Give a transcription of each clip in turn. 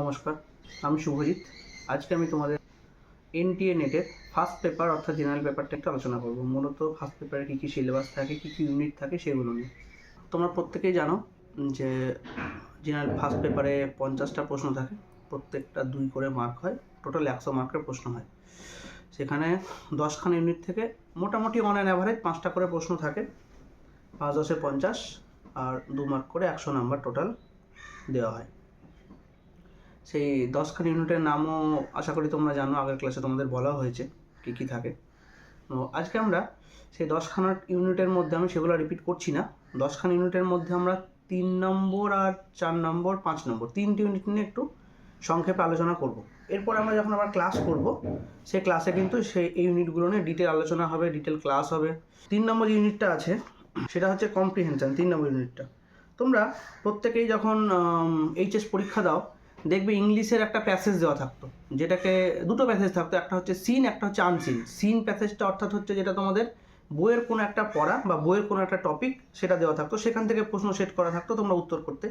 নমস্কার, আমি শুভজিৎ। আজকে আমি তোমাদের এনটিএ নেটের ফার্স্ট পেপার অর্থাৎ জেনারেল পেপারটা একটু আলোচনা করব। মূলত ফার্স্ট পেপারে কী কী সিলেবাস থাকে, কী কী ইউনিট থাকে সেগুলো নিয়ে। তোমরা প্রত্যেকেই জানো যে জেনারেল ফার্স্ট পেপারে পঞ্চাশটা প্রশ্ন থাকে, প্রত্যেকটা দুই করে মার্ক হয়, টোটাল একশো মার্কের প্রশ্ন হয়। সেখানে দশখানা ইউনিট থেকে মোটামুটি অন অ্যান অ্যাভারেজ পাঁচটা করে প্রশ্ন থাকে, পাঁচ দশে পঞ্চাশ আর দু মার্ক করে একশো নাম্বার টোটাল দেওয়া হয়। সেই দশখানি ইউনিটের নামও আশা করি তোমরা জানো, আগের ক্লাসে তোমাদের বলা হয়েছে কী কী থাকে। তো আজকে আমরা সেই দশখানা ইউনিটের মধ্যে আমি সেগুলো রিপিট করছি না। দশখানা ইউনিটের মধ্যে আমরা তিন নম্বর আর চার নম্বর, পাঁচ নম্বর, তিনটি ইউনিট নিয়ে একটু সংক্ষেপে আলোচনা করব। এরপর আমরা যখন আবার ক্লাস করব, সেই ক্লাসে কিন্তু সেই এই ইউনিটগুলো নিয়ে ডিটেল আলোচনা হবে ডিটেল ক্লাস হবে। তিন নম্বর ইউনিটটা আছে, সেটা হচ্ছে কম্প্রিহেনশন তিন নম্বর ইউনিটটা। তোমরা প্রত্যেকেই যখন এইচএস পরীক্ষা দাও দেখবে ইংলিশের একটা প্যাসেজ দেওয়া থাকতো, যেটাকে দুটো প্যাসেজ থাকতো, একটা হচ্ছে সিন একটা হচ্ছে আনসিন সিন প্যাসেজটা অর্থাৎ হচ্ছে যেটা তোমাদের বইয়ের কোনো একটা পড়া বা বইয়ের কোনো একটা টপিক সেটা দেওয়া থাকতো, সেখান থেকে প্রশ্ন সেট করা থাকতো তোমরা উত্তর করতে।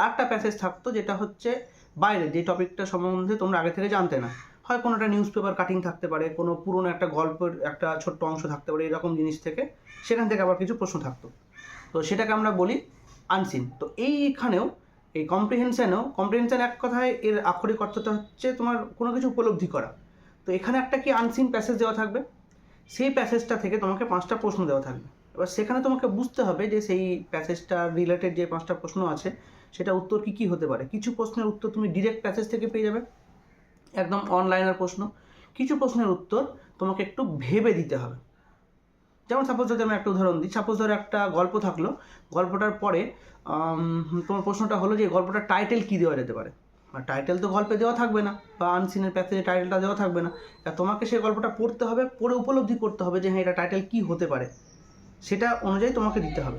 আর একটা প্যাসেজ থাকতো যেটা হচ্ছে বাইরে, যে টপিকটা সম্বন্ধে তোমরা আগে থেকে জানতে না। হয় কোনো একটা নিউজ পেপার কাটিং থাকতে পারে, কোনো পুরনো একটা গল্পের একটা ছোট্ট অংশ থাকতে পারে, এরকম জিনিস থেকে সেখান থেকে আবার কিছু প্রশ্ন থাকতো। তো সেটাকে আমরা বলি আনসিন তো এইখানেও এই কম্প্রিহেনশনেও কম্প্রিহেনশন এক কথায় এর আক্ষরিক অর্থটা হচ্ছে তোমার কোনো কিছু উপলব্ধি করা। তো এখানে একটা কি আনসিন প্যাসেজ দেওয়া থাকবে? সেই প্যাসেজটা থেকে তোমাকে পাঁচটা প্রশ্ন দেওয়া থাকবে। এবার সেখানে তোমাকে বুঝতে হবে যে সেই প্যাসেজটা রিলেটেড যে পাঁচটা প্রশ্ন আছে, সেটা উত্তর কী কী হতে পারে। কিছু প্রশ্নের উত্তর তুমি ডিরেক্ট প্যাসেজ থেকে পেয়ে যাবে। একদম অনলাইনের প্রশ্ন। কিছু প্রশ্নের উত্তর তোমাকে একটু ভেবে দিতে হবে। যেমন সাপোজ যদি আমি একটা উদাহরণ দিই সাপোজ ধরো একটা গল্প থাকল, গল্পটার পরে তোমার প্রশ্নটা হলো যে গল্পটার টাইটেল কী দেওয়া যেতে পারে? টাইটেল তো গল্পে দেওয়া থাকবে না, বা আনসিনের প্যাসেজে টাইটেলটা দেওয়া থাকবে না। তোমাকে সেই গল্পটা পড়তে হবে, পড়ে উপলব্ধি করতে হবে যে হ্যাঁ এটা টাইটেল কী হতে পারে। সেটা অনুযায়ী তোমাকে দিতে হবে।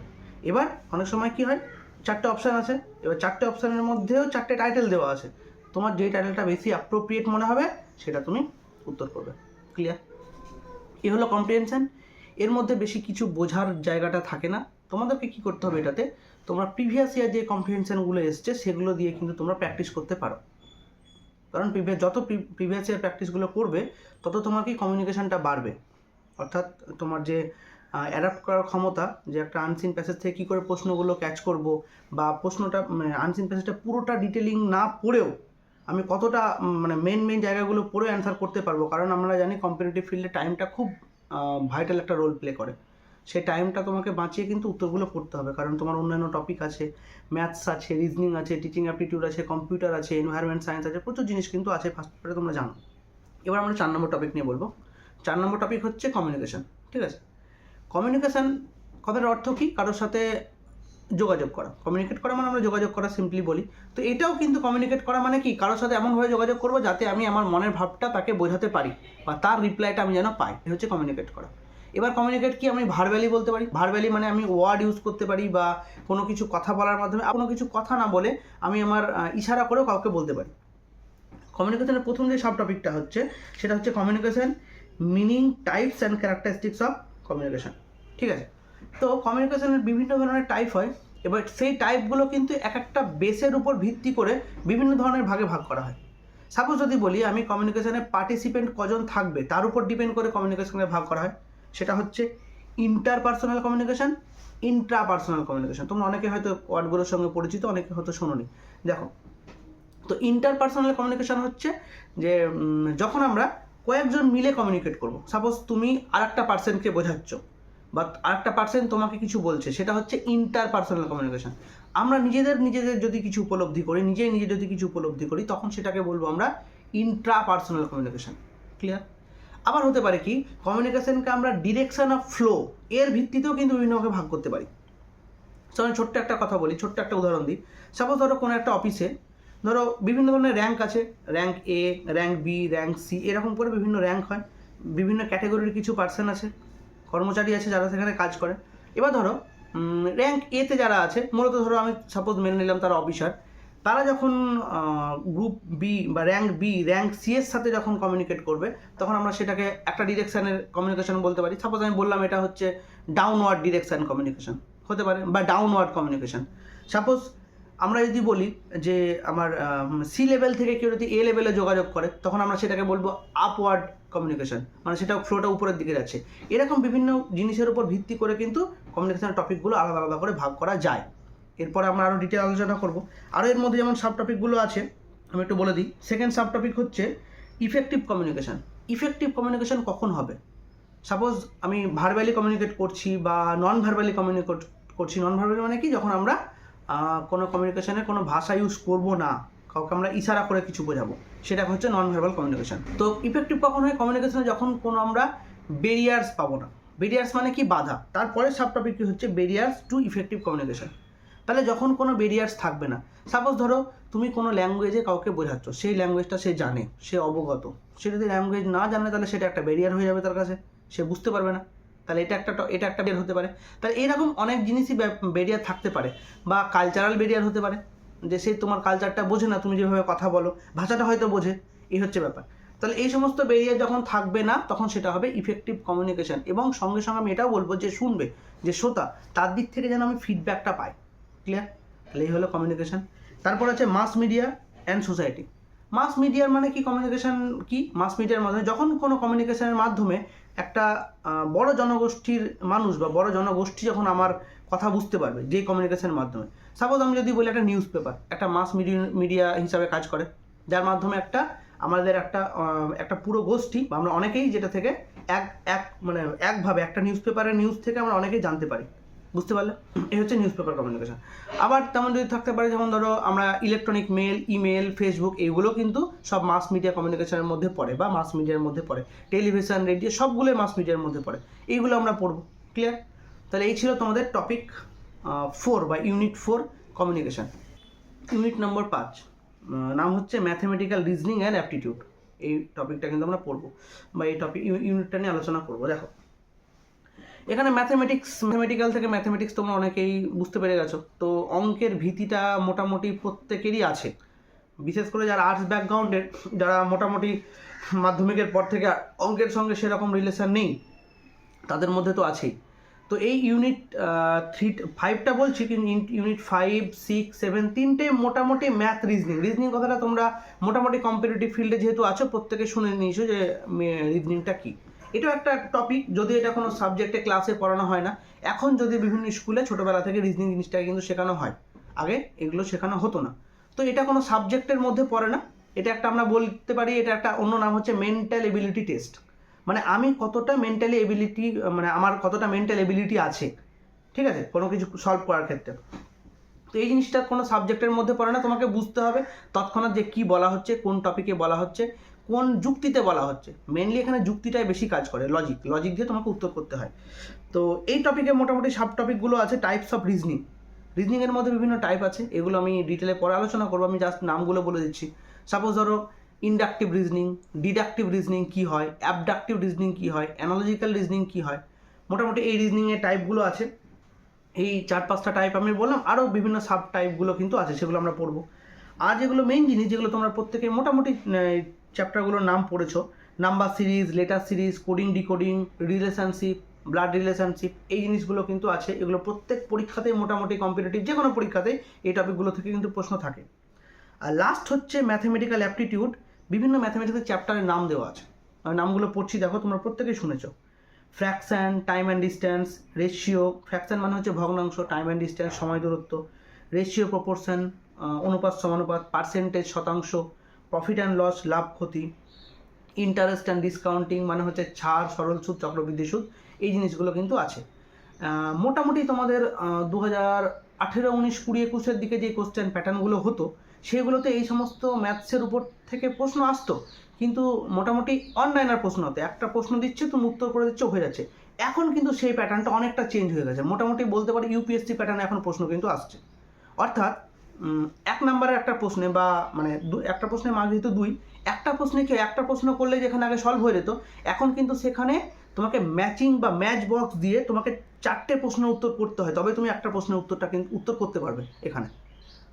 এবার অনেক সময় কি হয়, চারটে অপশান আছে। এবার চারটে অপশানের মধ্যেও চারটে টাইটেল দেওয়া আছে। তোমার যেই টাইটেলটা বেশি অ্যাপ্রোপ্রিয়েট মনে হবে, সেটা তুমি উত্তর করবে। ক্লিয়ার এ হলো কম্প্রিহেনশন এর মধ্যে বেশি কিছু বোঝার জায়গাটা থাকে না। তোমাদেরকে কি করতে হবে এটাতে? তোমরা প্রিভিয়াস ইয়ার যে কম্প্রিহেনশনগুলো এসছে, সেগুলো দিয়ে কিন্তু তোমরা প্র্যাকটিস করতে পারো। কারণ প্রিভিয়াস যত প্রিভিয়াস ইয়ার প্র্যাকটিসগুলো করবে, তত তোমার কি কমিউনিকেশনটা বাড়বে। অর্থাৎ তোমার যে অ্যাডাপ্ট করার ক্ষমতা, যে একটা আনসিন প্যাসেজ থেকে কী করে প্রশ্নগুলো ক্যাচ করব, বা প্রশ্নটা আনসিন প্যাসেজটা পুরোটা ডিটেলিং না পড়েও আমি কতটা মানে মেন মেন জায়গাগুলো পড়ে অ্যান্সার করতে পারব। কারণ আমরা জানি কম্পিটিটিভ ফিল্ডে টাইমটা খুব ভাইটাল একটা রোল প্লে করে। সেই টাইমটা তোমাকে বাঁচিয়ে কিন্তু উত্তরগুলো করতে হবে, কারণ তোমার অন্যান্য টপিক আছে ম্যাথস আছে রিজনিং আছে টিচিং অ্যাপটিটিউড আছে কম্পিউটার আছে এনভায়রনমেন্ট সায়েন্স আছে, প্রচুর জিনিস কিন্তু আছে ফার্স্ট পেপারে তোমরা জানো। এবার আমরা চার নম্বর টপিক নিয়ে বলব। চার নম্বর টপিক হচ্ছে কমিউনিকেশন ঠিক আছে? কমিউনিকেশান কথার অর্থ কী? কারোর সাথে যোগাযোগ করা। কমিউনিকেট করা মানে আমরা যোগাযোগ করা সিম্পলি বলি। তো এটাও কিন্তু কমিউনিকেট করা মানে কি? কারোর সাথে এমনভাবে যোগাযোগ করব যাতে আমি আমার মনের ভাবটা তাকে বোঝাতে পারি বা তার রিপ্লাইটা আমি যেন পাই। এ হচ্ছে কমিউনিকেট করা। এবার কমিউনিকেট কি আমি ভার্বালি বলতে পারি? ভার্বালি মানে আমি ওয়ার্ড ইউজ করতে পারি বা কোনো কিছু কথা বলার মাধ্যমে, কোনো কিছু কথা না বলে আমি আমার ইশারা করেও কাউকে বলতে পারি। কমিউনিকেশনের প্রথম যে সাব টপিকটা হচ্ছে, সেটা হচ্ছে communication meaning types and characteristics of communication ঠিক আছে? তো কমিউনিকেশনের বিভিন্ন ধরনের টাইপ হয়, এবার সেই টাইপগুলো কিন্তু এক একটা বেসের উপর ভিত্তি করে বিভিন্ন ধরনের ভাগে ভাগ করা হয়। সাপোজ যদি বলি, আমি কমিউনিকেশনে পার্টিসিপেন্ট কজন থাকবে, তার উপর ডিপেন্ড করে কমিউনিকেশনে ভাগ করা হয়। সেটা হচ্ছে interpersonal communication intrapersonal communication তোমরা অনেকে হয়তো ওয়ার্ডগুলোর সঙ্গে পরিচিত, অনেকে হয়তো শোনোনি। দেখো, তো ইন্টার পার্সোনাল কমিউনিকেশন হচ্ছে যে যখন আমরা কয়েকজন মিলে কমিউনিকেট করব। সাপোজ তুমি আর একটা পার্সনকে বোঝাচ্ছ। বা আরেকটা পার্সন তোমাকে কিছু বলছে, সেটা হচ্ছে ইন্টার পার্সোনাল কমিউনিকেশন আমরা নিজেদের নিজেদের যদি কিছু উপলব্ধি করি নিজে নিজে যদি কিছু উপলব্ধি করি, তখন সেটাকে বলব আমরা ইন্ট্রা পার্সোনাল কমিউনিকেশন ক্লিয়ার আবার হতে পারে কি কমিউনিকেশনকে আমরা ডিরেকশন অফ ফ্লো এর ভিত্তিতেও কিন্তু বিভিন্নভাবে ভাগ করতে পারি। তো আমি ছোট্ট একটা কথা বলি, ছোট্ট একটা উদাহরণ দিই। সাপোজ ধরো কোনো একটা অফিসে ধরো বিভিন্ন ধরনের র্যাঙ্ক আছে rank A rank B rank C এরকম করে বিভিন্ন র্যাঙ্ক হয়। বিভিন্ন ক্যাটাগরির কিছু পার্সন আছে। কর্মচারী আছে যারা সেখানে কাজ করে। এবার ধরো র্যাঙ্ক এতে যারা আছে, মূলত ধরো আমি সাপোজ মেনে নিলাম তারা অফিসার তারা যখন গ্রুপ বি বা র্যাঙ্ক বি র্যাঙ্ক সি এর সাথে যখন কমিউনিকেট করবে, তখন আমরা সেটাকে একটা ডিরেকশানের কমিউনিকেশন বলতে পারি। সাপোজ আমি বললাম এটা হচ্ছে ডাউনওয়ার্ড ডিরেকশান কমিউনিকেশন হতে পারে, বা ডাউনওয়ার্ড কমিউনিকেশন সাপোজ আমরা যদি বলি যে আমার সি লেভেল থেকে কেউ যদি এ লেভেলে যোগাযোগ করে, তখন আমরা সেটাকে বলব আপওয়ার্ড কমিউনিকেশন মানে সেটা ফ্লোটা উপরের দিকে যাচ্ছে। এরকম বিভিন্ন জিনিসের উপর ভিত্তি করে কিন্তু কমিউনিকেশনের টপিকগুলো আলাদা আলাদা করে ভাগ করা যায়। এরপরে আমরা আরও ডিটেল আলোচনা করব। আরও এর মধ্যে যেমন সাব টপিকগুলো আছে, আমি একটু বলে দিই। সেকেন্ড সাব টপিক হচ্ছে ইফেক্টিভ কমিউনিকেশন ইফেক্টিভ কমিউনিকেশন কখন হবে? সাপোজ আমি ভার্বালি কমিউনিকেট করছি বা নন ভার্বালি কমিউনিকেট করছি। নন ভার্বালি মানে কি? যখন আমরা কোনো কমিউনিকেশনে কোনো ভাষা ইউজ করব না কাউকে আমরা ইশারা করে কিছু বোঝাবো। সেটা হচ্ছে নন ভার্বাল কমিউনিকেশন তো ইফেক্টিভ কখন হয়? কমিউনিকেশনে যখন কোনো আমরা বেরিয়ার্স পাবো না। বেরিয়ার্স মানে কি? বাধা। তারপরে সাব টপিক হচ্ছে? বেরিয়ার্স টু ইফেক্টিভ কমিউনিকেশন তাহলে যখন কোনো বেরিয়ার্স থাকবে না সাপোজ ধরো তুমি কোনো ল্যাঙ্গুয়েজে কাউকে বোঝাচ্ছ, সেই ল্যাঙ্গুয়েজটা সে জানে, সে অবগত। সে যদি ল্যাঙ্গুয়েজ না জানে, তাহলে সেটা একটা বেরিয়ার হয়ে যাবে তার কাছে। সে বুঝতে পারবে না। তাহলে এটা একটা এটা একটা বের হতে পারে। তাহলে এরকম অনেক জিনিসই বেরিয়ার থাকতে পারে বা কালচারাল বেরিয়ার হতে পারে। যে সে তোমার কালচারটা বোঝে না, তুমি যেভাবে কথা বলো, ভাষাটা হয়তো বোঝে, এই হচ্ছে ব্যাপার। তাহলে এই সমস্ত বেরিয়ার যখন থাকবে না, তখন সেটা হবে ইফেক্টিভ কমিউনিকেশন এবং সঙ্গে সঙ্গে আমি এটাও বলব যে শুনবে, যে শ্রোতা, তার দিক থেকে যেন আমি ফিডব্যাকটা পাই। ক্লিয়ার তাহলে এই হলো কমিউনিকেশন তারপর আছে mass media and society mass মিডিয়ার মানে কি কমিউনিকেশন কি? মাস মিডিয়ার মাধ্যমে যখন কোনো কমিউনিকেশনের মাধ্যমে একটা বড় জনগোষ্ঠীর মানুষ বা বড় জনগোষ্ঠী যখন আমার কথা বুঝতে পারবে যে কমিউনিকেশনের মাধ্যমে। সাপোজ আমি যদি বলি একটা নিউজ পেপার একটা মাস মিডিয়া মিডিয়া হিসাবে কাজ করে, যার মাধ্যমে একটা আমাদের একটা একটা পুরো গোষ্ঠী, বা আমরা অনেকেই যেটা থেকে এক এক মানে একভাবে একটা নিউজ পেপারের নিউজ থেকে আমরা অনেকেই জানতে পারি। বুঝতে পারলে? এই হচ্ছে নিউজ পেপার কমিউনিকেশন আবার তেমন যদি থাকতে পারে, যেমন ধরো আমরা ইলেকট্রনিক মেল ইমেল ফেসবুক এইগুলো কিন্তু সব মাস মিডিয়া কমিউনিকেশনের মধ্যে পড়ে, বা মাস মিডিয়ার মধ্যে পড়ে। টেলিভিশন রেডিও সবগুলোই মাস মিডিয়ার মধ্যে পড়ে। এইগুলো আমরা পড়ব। ক্লিয়ার তাহলে এই ছিল তোমাদের টপিক ফোর বা unit four communication unit number পাঁচ নাম হচ্ছে ম্যাথমেটিক্যাল রিজনিং অ্যান্ড অ্যাপটিটিউড এই টপিকটা কিন্তু আমরা পড়ব বা এই টপিক ইউনিটটা নিয়ে আলোচনা করব। দেখো, এখানে ম্যাথমেটিক্স ম্যাথমেটিক্যাল থেকে ম্যাথমেটিক্স তোমরা অনেকেই বুঝতে পেরে গেছো। তো অঙ্কের ভীতিটা মোটামুটি প্রত্যেকেরই আছে। বিশেষ করে যারা আর্টস ব্যাকগ্রাউন্ডের যারা মোটামুটি মাধ্যমিকের পর থেকে অঙ্কের সঙ্গে সেরকম রিলেশন নেই, তাদের মধ্যে তো আছেই। তো এই ইউনিট থ্রি ফাইভটা বলছি কিন্তু ইউনিট ফাইভ সিক্স সেভেন তিনটে মোটামুটি ম্যাথ রিজনিং রিজনিং কথাটা তোমরা মোটামুটি কম্পিটিটিভ ফিল্ডে যেহেতু আছো, প্রত্যেকে শুনে নিয়েছো যে রিজনিংটা কী। এটাও একটা টপিক যদি এটা কোনো সাবজেক্টে ক্লাসে পড়ানো হয় না, এখন যদি বিভিন্ন স্কুলে ছোটোবেলা থেকে রিজনিং জিনিসটাকে কিন্তু শেখানো হয়, আগে এগুলো শেখানো হতো না। তো এটা কোনো সাবজেক্টের মধ্যে পড়ে না, এটা একটা আমরা বলতে পারি, এটা একটা অন্য নাম হচ্ছে মেন্টাল এবিলিটি টেস্ট মানে আমি কতটা মেন্টালি এবিলিটি মানে আমার কতটা মেন্টাল এবিলিটি আছে, ঠিক আছে? কোনো কিছু সলভ করার ক্ষেত্রে। তো এই জিনিসটা কোনো সাবজেক্টের মধ্যে পড়ে না, তোমাকে বুঝতে হবে তৎক্ষণাৎ যে কী বলা হচ্ছে, কোন টপিকে বলা হচ্ছে, কোন যুক্তিতে বলা হচ্ছে। মেনলি এখানে যুক্তিটাই বেশি কাজ করে লজিক লজিক দিয়ে তোমাকে উত্তর করতে হয়। তো এই টপিকে মোটামুটি সাব টপিকগুলো আছে টাইপস অফ রিজনিং রিজনিংয়ের মধ্যে বিভিন্ন টাইপ আছে, এগুলো আমি ডিটেলে পরে আলোচনা করব, আমি জাস্ট নামগুলো বলে দিচ্ছি। সাপোজ ধরো ইন্ডাকটিভ রিজনিং ডিডাকটিভ রিজনিং কী হয় অ্যাবডাকটিভ রিজনিং কী হয় অ্যানালজিক্যাল রিজনিং কী হয়, মোটামুটি এই রিজনিংয়ের টাইপগুলো আছে। এই চার পাঁচটা টাইপ আমি বললাম আরও বিভিন্ন সাব টাইপগুলো কিন্তু আছে, সেগুলো আমরা পড়ব। আর যেগুলো মেইন জিনিস, যেগুলো তোমরা প্রত্যেকে মোটামুটি চ্যাপ্টারগুলোর নাম পড়েছো number series letter series coding decoding relationship blood relationship এই জিনিসগুলো কিন্তু আছে। এগুলো প্রত্যেক পরীক্ষাতেই মোটামুটি কম্পিটিটিভ যে কোনো পরীক্ষাতেই এই টপিকগুলো থেকে কিন্তু প্রশ্ন থাকে। আর লাস্ট হচ্ছে ম্যাথমেটিক্যাল অ্যাপটিটিউড বিভিন্ন ম্যাথমেটিক্সের চ্যাপ্টারের নাম দেওয়া আছে। আমি নামগুলো পড়ছি, দেখো, তোমরা প্রত্যেকেই শুনেছ। Fraction time and distance ratio fraction মানে হচ্ছে ভগ্নাংশ টাইম অ্যান্ড ডিস্ট্যান্স সময় দূরত্ব। রেশিও প্রপোর্শন অনুপাত, সমানুপাত পার্সেন্টেজ শতাংশ প্রফিট অ্যান্ড লস লাভ, ক্ষতি। ইন্টারেস্ট অ্যান্ড ডিসকাউন্টিং মানে হচ্ছে ছাড়, সরল সুদ, চক্রবৃদ্ধি সুদ, এই জিনিসগুলো কিন্তু আছে। মোটামুটি তোমাদের দু হাজার আঠেরো, উনিশ, কুড়ি, একুশের দিকে যে কোশ্চেন প্যাটার্নগুলো হতো সেগুলোতে এই সমস্ত ম্যাথসের উপর থেকে প্রশ্ন আসতো। কিন্তু মোটামুটি অনলাইনার প্রশ্ন হতো একটা প্রশ্ন দিচ্ছে, তুমি উত্তর করে দিচ্ছ, হয়ে যাচ্ছে। এখন কিন্তু সেই প্যাটার্নটা অনেকটা চেঞ্জ হয়ে গেছে। মোটামুটি বলতে পারি ইউপিএসসি প্যাটার্নে এখন প্রশ্ন কিন্তু আসছে। অর্থাৎ এক নম্বরের একটা প্রশ্নে বা মানে একটা প্রশ্নে মার্ক যেহেতু দুই, একটা প্রশ্নে কি হয়? একটা প্রশ্ন করলে যেখানে আগে সলভ হয়ে যেত, এখন কিন্তু সেখানে তোমাকে ম্যাচিং বা ম্যাচ বক্স দিয়ে তোমাকে চারটে প্রশ্নের উত্তর করতে হয়। তবে তুমি একটা প্রশ্নের উত্তরটা কিন্তু, উত্তর করতে পারবে এখানে।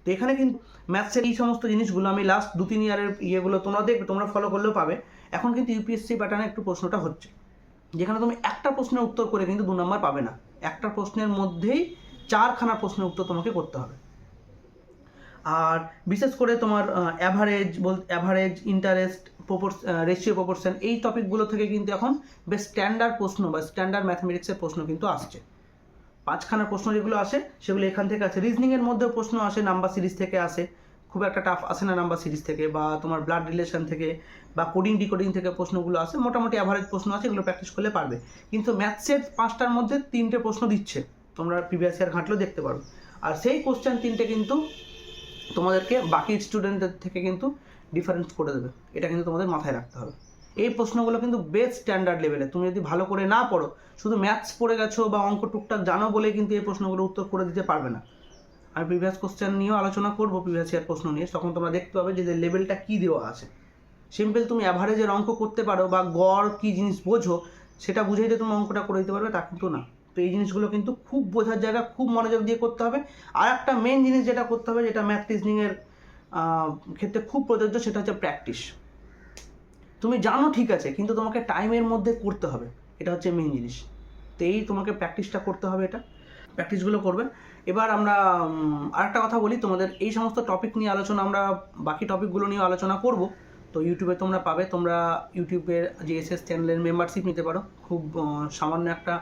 তো এখানে কিন্তু ম্যাথসের এই সমস্ত জিনিসগুলো আমি লাস্ট দু, তিন ইয়ারের ইয়েগুলো তোমরা দেখবে, তোমরা ফলো করলেও পাবে। এখন কিন্তু ইউপিএসসি প্যাটার্নে একটু প্রশ্নটা হচ্ছে। যেখানে তুমি একটা প্রশ্নের উত্তর করে কিন্তু দু নম্বর পাবে না। একটা প্রশ্নের মধ্যেই চারখানা প্রশ্নের উত্তর তোমাকে করতে হবে। আর বিশেষ করে তোমার অ্যাভারেজ বল average interest proportion ratio proportion এই টপিকগুলো থেকে কিন্তু এখন বেশ স্ট্যান্ডার্ড প্রশ্ন বা স্ট্যান্ডার্ড ম্যাথমেটিক্সের প্রশ্ন কিন্তু আসছে। পাঁচখানা প্রশ্ন যেগুলো আসে, সেগুলো এখান থেকে আসে। রিজনিংয়ের মধ্যেও প্রশ্ন আসে, নাম্বার সিরিজ থেকে আসে। খুব একটা টাফ আসে না নাম্বার সিরিজ থেকে, বা তোমার ব্লাড রিলেশন থেকে, বা কোডিং ডিকোডিং থেকে প্রশ্নগুলো আসে। মোটামুটি অ্যাভারেজ প্রশ্ন আছে, এগুলো প্র্যাকটিস করলে পারবে। কিন্তু ম্যাথসের পাঁচটার মধ্যে তিনটে প্রশ্ন দিচ্ছে। তোমরা প্রিভিয়াস ইয়ার ঘাঁটলেও দেখতে পারো। আর সেই কোশ্চেন তিনটে কিন্তু তোমাদেরকে বাকি স্টুডেন্টদের থেকে কিন্তু ডিফারেন্স করে দেবে। এটা কিন্তু তোমাদের মাথায় রাখতে হবে। এই প্রশ্নগুলো কিন্তু বেস্ট স্ট্যান্ডার্ড লেভেলে তুমি যদি ভালো করে না পড়ো, শুধু ম্যাথস পড়ে গেছো বা অঙ্ক টুকটাক জানো বলে কিন্তু এই প্রশ্নগুলো উত্তর করে দিতে পারবে না। আমি প্রিভিয়াস কোশ্চেন নিয়েও আলোচনা করব প্রিভিয়াস ইয়ার প্রশ্ন নিয়ে। তখন তোমরা দেখতে পাবে যে লেভেলটা কী দেওয়া আছে। সিম্পল তুমি অ্যাভারেজের অঙ্ক করতে পারো বা গড় কী জিনিস বোঝো, সেটা বুঝেই যে তুমি অঙ্কটা করে দিতে পারবে, তা কিন্তু না। তো এই জিনিসগুলো কিন্তু খুব বোঝার জায়গা, খুব মনোযোগ দিয়ে করতে হবে। আর একটা মেন জিনিস যেটা করতে হবে, যেটা ম্যাথ রিজনিংয়ের ক্ষেত্রে খুব প্রযোজ্য, সেটা হচ্ছে প্র্যাকটিস তুমি জানো ঠিক আছে, কিন্তু তোমাকে টাইমের মধ্যে করতে হবে। এটা হচ্ছে মেন জিনিস। তো এই তোমাকে প্র্যাকটিসটা করতে হবে এটা। প্র্যাকটিসগুলো করবে। এবার আমরা আরেকটা কথা বলি, তোমাদের এই সমস্ত টপিক নিয়ে আলোচনা, আমরা বাকি টপিকগুলো নিয়ে আলোচনা করব। তো ইউটিউবে তোমরা পাবে, তোমরা ইউটিউবের যে এস এস চ্যানেলের মেম্বারশিপ নিতে পারো। খুব সামান্য একটা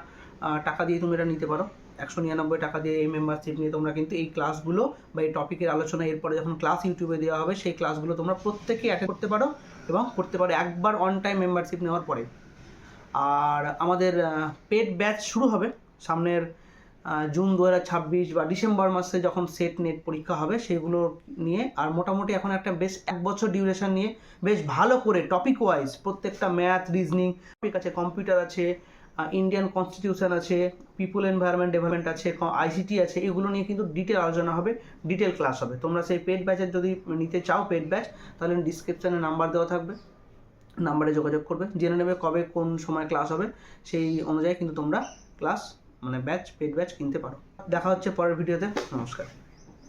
টাকা দিয়ে তুমি এটা নিতে পারো। একশো নিরানব্বই টাকা দিয়ে এই মেম্বারশিপ নিয়ে তোমরা কিন্তু এই ক্লাসগুলো বা এই টপিকের আলোচনা এরপরে যখন ক্লাস ইউটিউবে দেওয়া হবে, সেই ক্লাসগুলো তোমরা প্রত্যেকেই অ্যাটেন্ড করতে পারো এবং করতে পারো একবার অন টাইম মেম্বারশিপ নেওয়ার পরে। আর আমাদের পেড ব্যাচ শুরু হবে সামনের জুন দু ছাব্বিশ বা ডিসেম্বর মাসে যখন সেট নেট পরীক্ষা হবে, সেগুলো নিয়ে আর মোটামুটি এখন একটা বেশ এক বছর ডিউরেশন নিয়ে বেশ ভালো করে টপিক ওয়াইজ প্রত্যেকটা ম্যাথ রিজনিং টপিক আছে কম্পিউটার আছে ইন্ডিয়ান কনস্টিটিউশন আছে পিপুল এনভায়রনমেন্ট ডেভেলপমেন্ট আছে আইসিটি আছে, এগুলো নিয়ে কিন্তু ডিটেল আলোচনা হবে ডিটেল ক্লাস হবে। তোমরা সেই পেড ব্যাচের যদি নিতে চাও পেড ব্যাচ তাহলে ডিসক্রিপশানে নাম্বার দেওয়া থাকবে নাম্বারে যোগাযোগ করবে, জেনে নেবে কবে কোন সময় ক্লাস হবে, সেই অনুযায়ী কিন্তু তোমরা ক্লাস মানে ব্যাচ পেড ব্যাচ কিনতে পারো। দেখা হচ্ছে পরের ভিডিওতে নমস্কার।